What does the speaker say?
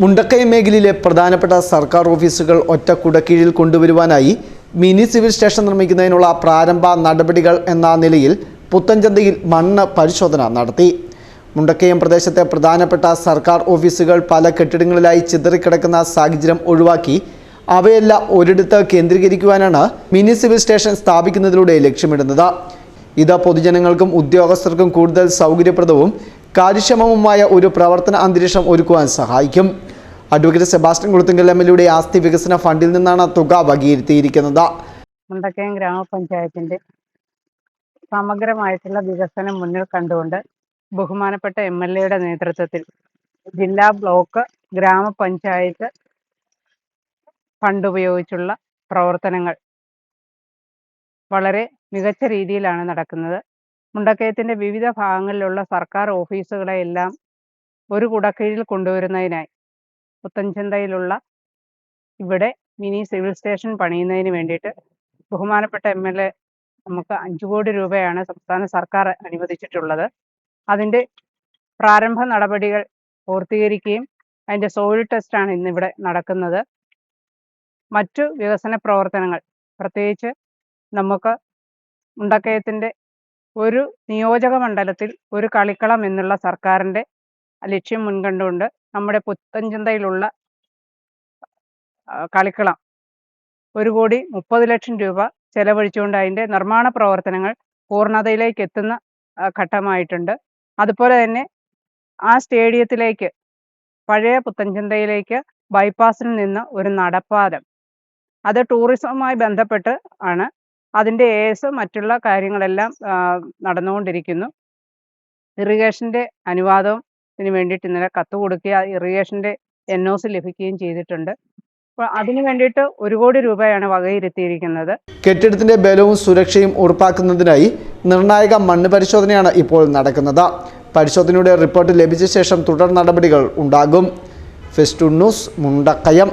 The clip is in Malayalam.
മുണ്ടക്കയം മേഖലയിലെ പ്രധാനപ്പെട്ട സർക്കാർ ഓഫീസുകൾ ഒറ്റ കുടക്കീഴിൽ കൊണ്ടുവരുവാനായി മിനി സിവിൽ സ്റ്റേഷൻ നിർമ്മിക്കുന്നതിനുള്ള പ്രാരംഭ നടപടികൾ എന്ന നിലയിൽ പുത്തൻചന്തയിൽ മണ്ണ് പരിശോധന നടത്തി. മുണ്ടക്കയം പ്രദേശത്തെ പ്രധാനപ്പെട്ട സർക്കാർ ഓഫീസുകൾ പല കെട്ടിടങ്ങളിലായി ചിതറിക്കിടക്കുന്ന സാഹചര്യം ഒഴിവാക്കി അവയെല്ലാം ഒരിടത്ത് കേന്ദ്രീകരിക്കുവാനാണ് മിനി സിവിൽ സ്റ്റേഷൻ സ്ഥാപിക്കുന്നതിലൂടെ ലക്ഷ്യമിടുന്നത്. ഇത് പൊതുജനങ്ങൾക്കും ഉദ്യോഗസ്ഥർക്കും കൂടുതൽ സൗകര്യപ്രദവും കാര്യക്ഷമവുമായ ഒരു പ്രവർത്തന അന്തരീക്ഷം ഒരുക്കുവാൻ സഹായിക്കും. Advocate Sebastian Kulathunkal M L ആസ്തി വികസന ഫണ്ടിൽ നിന്നാണ് തുക വകയിരുത്തിയിരിക്കുന്നത്. മുണ്ടക്കയം ഗ്രാമപഞ്ചായത്തിന്റെ സമഗ്രമായിട്ടുള്ള വികസനം മുന്നിൽ കണ്ടുകൊണ്ട് ബഹുമാനപ്പെട്ട എം എൽ എയുടെ നേതൃത്വത്തിൽ ജില്ലാ ബ്ലോക്ക് ഗ്രാമപഞ്ചായത്ത് ഫണ്ട് ഉപയോഗിച്ചുള്ള പ്രവർത്തനങ്ങൾ വളരെ മികച്ച രീതിയിലാണ് നടക്കുന്നത്. മുണ്ടക്കയത്തിന്റെ വിവിധ ഭാഗങ്ങളിലുള്ള സർക്കാർ ഓഫീസുകളെ എല്ലാം ഒരു കുടക്കീഴിൽ കൊണ്ടുവരുന്നതിനായി പുത്തൻചന്തയിലുള്ള ഇവിടെ മിനി സിവിൽ സ്റ്റേഷൻ പണിയുന്നതിന് വേണ്ടിയിട്ട് ബഹുമാനപ്പെട്ട എം എൽ എ നമുക്ക് അഞ്ചു കോടി രൂപയാണ് സംസ്ഥാന സർക്കാർ അനുവദിച്ചിട്ടുള്ളത്. അതിന്റെ പ്രാരംഭ നടപടികൾ പൂർത്തീകരിക്കുകയും അതിന്റെ സോയിൽ ടെസ്റ്റാണ് ഇന്നിവിടെ നടക്കുന്നത്. മറ്റു വികസന പ്രവർത്തനങ്ങൾ പ്രത്യേകിച്ച് നമുക്ക് മുണ്ടക്കയത്തിന്റെ ഒരു നിയോജക മണ്ഡലത്തിൽ ഒരു കളിക്കളം എന്നുള്ള സർക്കാരിന്റെ ലക്ഷ്യം മുൻകണ്ടുകൊണ്ട് നമ്മുടെ പുത്തൻചന്തയിലുള്ള കളിക്കളം. ഒരു കോടി മുപ്പത് ലക്ഷം രൂപ ചെലവഴിച്ചുകൊണ്ട് അതിന്റെ നിർമ്മാണ പ്രവർത്തനങ്ങൾ പൂർണതയിലേക്ക് എത്തുന്ന ഘട്ടമായിട്ടുണ്ട്. അതുപോലെ തന്നെ ആ സ്റ്റേഡിയത്തിലേക്ക് പഴയ പുത്തൻചന്തയിലേക്ക് ബൈപ്പാസിൽ നിന്ന് ഒരു നടപ്പാതം. അത് ടൂറിസവുമായി ബന്ധപ്പെട്ട് ആണ്. അതിന്റെ ഏസ് മറ്റുള്ള കാര്യങ്ങളെല്ലാം നടന്നുകൊണ്ടിരിക്കുന്നു. ഇറിഗേഷന്റെ അനുവാദവും ഇതിന് വേണ്ടിയിട്ട് ഇന്നലെ കത്ത് കൊടുക്കുക ഇറിഗേഷന്റെ എൻ ഒ സി ലഭിക്കുകയും ചെയ്തിട്ടുണ്ട്. അപ്പോൾ അതിന് വേണ്ടിയിട്ട് ഒരു കോടി രൂപയാണ് വകയിരുത്തിയിരിക്കുന്നത്. കെട്ടിടത്തിന്റെ ബലവും സുരക്ഷയും ഉറപ്പാക്കുന്നതിനായി നിർണായക മണ്ണ് പരിശോധനയാണ് ഇപ്പോൾ നടക്കുന്നത്. പരിശോധനയുടെ റിപ്പോർട്ട് ലഭിച്ച ശേഷം തുടർ നടപടികൾ ഉണ്ടാകും. Fest news Mundakayam.